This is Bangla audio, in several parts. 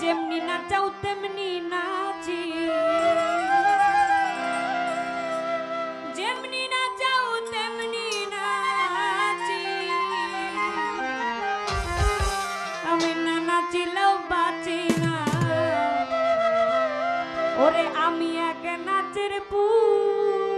যেমনি নাচাও, তেমনি নাচি। যেমনি নাচাও, তেমনি নাচি। আমি না নাচিলেও বাঁচি না। ওরে আমি আগে নাচের পুর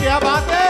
क्या बात है?